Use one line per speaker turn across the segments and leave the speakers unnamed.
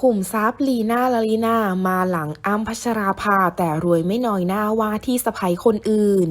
ขุมทรัพย์ลีน่าลาลีนามาหลังอ้ำพัชราภาแต่รวยไม่น้อยหน้าว่าที่สะพ้ยคนอื่น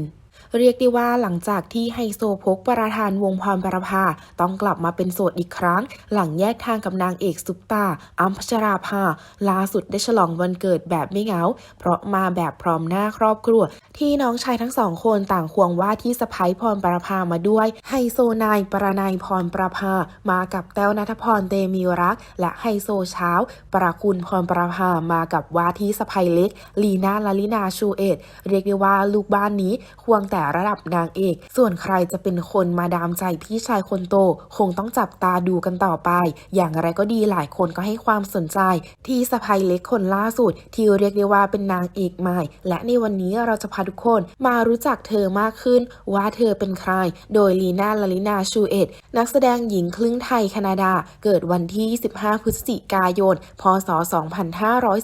เรียกได้ว่าหลังจากที่ไฮโซโพกประธานวงพรประภาต้องกลับมาเป็นโสดอีกครั้ง หลังแยกทางกับนางเอกซุปตาอ้ำพัชราภาล่าสุดได้ฉลองวันเกิดแบบไม่เหงา เพราะมาแบบพร้อมหน้าครอบครัว ที่น้องชายทั้งสองคนต่างควงว่าที่สะใภ้พรประภามาด้วยไฮโซนายปรนายพรประภามากับแต้วนัทพรเตมีรัก และไฮโซเช้า ประคุณพรประภามากับว่าที่สะใภ้เล็ก ลีน่าลาลินาชูเอตเรียกได้ว่าลูกบ้านนี้ควงแต่ระดับนางเอก ส่วนใครจะเป็นคนมาดามใจพี่ชายคนโต คงต้องจับตาดูกันต่อไป อย่างไรก็ดีหลายคนก็ให้ความสนใจ ที่สะใภ้เล็กคนล่าสุด ที่เรียกได้ว่าเป็นนางเอกใหม่ และในวันนี้เราจะพาทุกคนมารู้จักเธอมากขึ้น ว่าเธอเป็นใคร โดยลีน่าลลินาชูเอตนักแสดงหญิงครึ่งไทยแคนาดา เกิดวันที่ 15 พฤศจิกายน พศ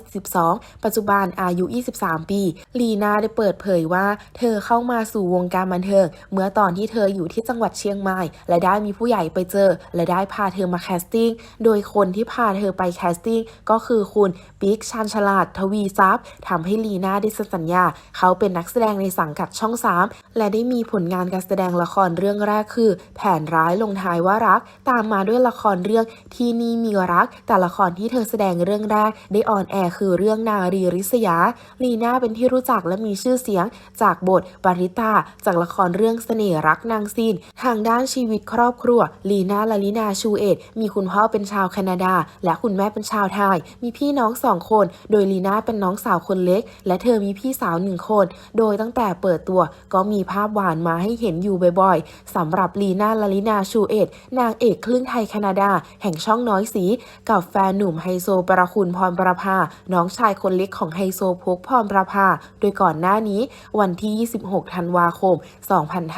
2512 ปัจจุบันอายุ 23 ปี ลีน่าได้เปิดเผยว่า เธอเข้ามาสู่วงการบันเทิงเมื่อตอนที่เธออยู่ที่จังหวัดเชียงใหม่ และได้มีผู้ใหญ่ไปเจอ และได้พาเธอมาแคสติ้งโดยคนที่พาเธอไปแคสติ้งก็คือคุณปิ๊กชันฉลาดทวีทรัพย์ทำให้ลีน่าได้สัญญา เขาเป็นนักแสดงในสังกัดช่อง 3 และได้มีผลงานการแสดงละครเรื่องแรกคือ แผนร้ายลงท้ายว่ารัก ตามมาด้วยละครเรื่องที่นี่มีรัก แต่ละครที่เธอแสดงเรื่องแรกได้ออนแอร์คือเรื่องนารีริษยาลีน่าเป็นที่รู้จักและมีชื่อเสียงจากบทปาริตาจากละครเรื่องเสน่ห์รักนางซีน ทางด้านชีวิตครอบครัว ลีน่าลาลินาชูเอตมีคุณพ่อเป็นชาวแคนาดา และคุณแม่เป็นชาวไทย มีพี่น้องสองคน โดยลีน่าเป็นน้องสาวคนเล็ก และเธอมีพี่สาวหนึ่งคน โดยตั้งแต่เปิดตัวก็มีภาพหวานมาให้เห็นอยู่บ่อยๆสำหรับลีน่าลาลินาชูเอตนางเอกครึ่งไทยแคนาดา แห่งช่องน้อยสี กับแฟนหนุ่มไฮโซประคุณพรประภา น้องชายคนเล็กของไฮโซพกพรประภา โดยก่อนหน้านี้วันที่ 26 ธันวาคม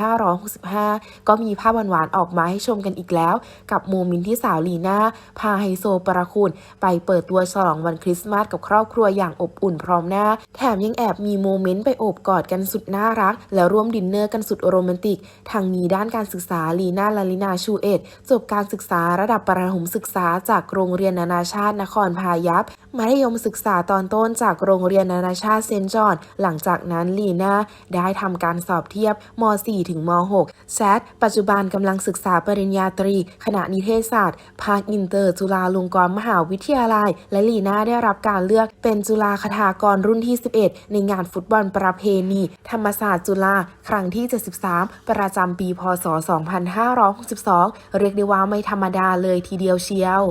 2565 ก็มีภาพหวานๆออกมาให้ชมกันอีกแล้ว กับโมเมนต์ที่สาวลีน่า พาไฮโซประคุณ ไปเปิดตัวฉลองวันคริสต์มาสกับครอบครัวอย่างอบอุ่นพร้อมหน้า แถมยังแอบมีโมเมนต์ไปโอบกอดกันสุดน่ารัก และร่วมดินเนอร์กันสุดโรแมนติก ทางนี้ด้านการศึกษาลีน่าลาลินาชูเอตจบการศึกษาระดับประถมศึกษาจากโรงเรียนนานาชาตินครพายัพ มัธยมศึกษาตอนต้นจากโรงเรียนนานาชาติเซนจอนหลังจากนั้นลีน่าได้ทำการสอบเทียบม .4 ถึงม .6 แซดปัจจุบันกำลังศึกษาปริญญาตรี คณะนิเทศศาสตร์ ภาคอินเตอร์ จุฬาลงกรณ์มหาวิทยาลัย และลีน่าได้รับการเลือกเป็นจุฬาคทากรรุ่นที่ 11 ในงานฟุตบอลประเพณี ธรรมศาสตร์จุฬาครั้งที่ 73 ประจำปี พศ 2562 เรียกได้ว่าไม่ธรรมดาเลยทีเดียวเชียว